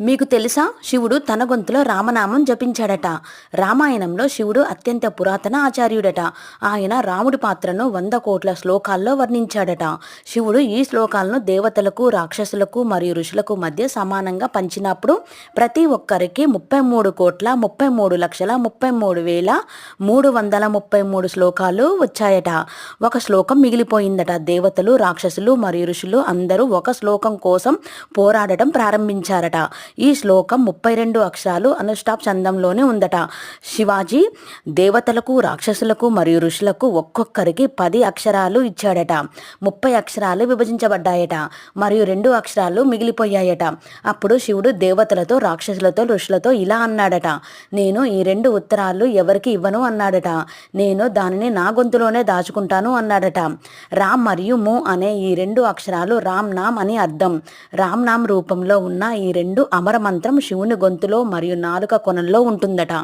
మీకు తెలుసా? శివుడు తన గొంతులో రామనామం జపించాడట. రామాయణంలో శివుడు అత్యంత పురాతన ఆచార్యుడట. ఆయన రాముడి పాత్రను వంద కోట్ల శ్లోకాల్లో వర్ణించాడట. శివుడు ఈ శ్లోకాలను దేవతలకు రాక్షసులకు మరియు ఋషులకు మధ్య సమానంగా పంచినప్పుడు ప్రతి ఒక్కరికి ముప్పై మూడు కోట్ల ముప్పై మూడు లక్షల ముప్పై మూడు వేల మూడు వందల ముప్పై మూడు శ్లోకాలు వచ్చాయట. ఒక శ్లోకం మిగిలిపోయిందట. దేవతలు రాక్షసులు మరియు ఋషులు అందరూ ఒక శ్లోకం కోసం పోరాడటం ప్రారంభించారట. ఈ శ్లోకం ముప్పై రెండు అక్షరాలు అనుష్టాప్ చందంలోనే ఉందట. శివాజీ దేవతలకు రాక్షసులకు మరియు ఋషులకు ఒక్కొక్కరికి పది అక్షరాలు ఇచ్చాడట. ముప్పై అక్షరాలు విభజించబడ్డాయట మరియు రెండు అక్షరాలు మిగిలిపోయాయట. అప్పుడు శివుడు దేవతలతో రాక్షసులతో ఋషులతో ఇలా అన్నాడట. నేను ఈ రెండు ఉత్తరాలు ఎవరికి ఇవ్వను అన్నాడట. నేను దానిని నా గొంతులోనే దాచుకుంటాను అన్నాడట. రామ్ మరియు ము అనే ఈ రెండు అక్షరాలు రామ్ నామ్ అని అర్థం. రామ్ నామ్ రూపంలో ఉన్న ఈ రెండు అమరమంత్రం శివుని గొంతులో మరియు నాలుక కొనల్లో ఉంటుందట.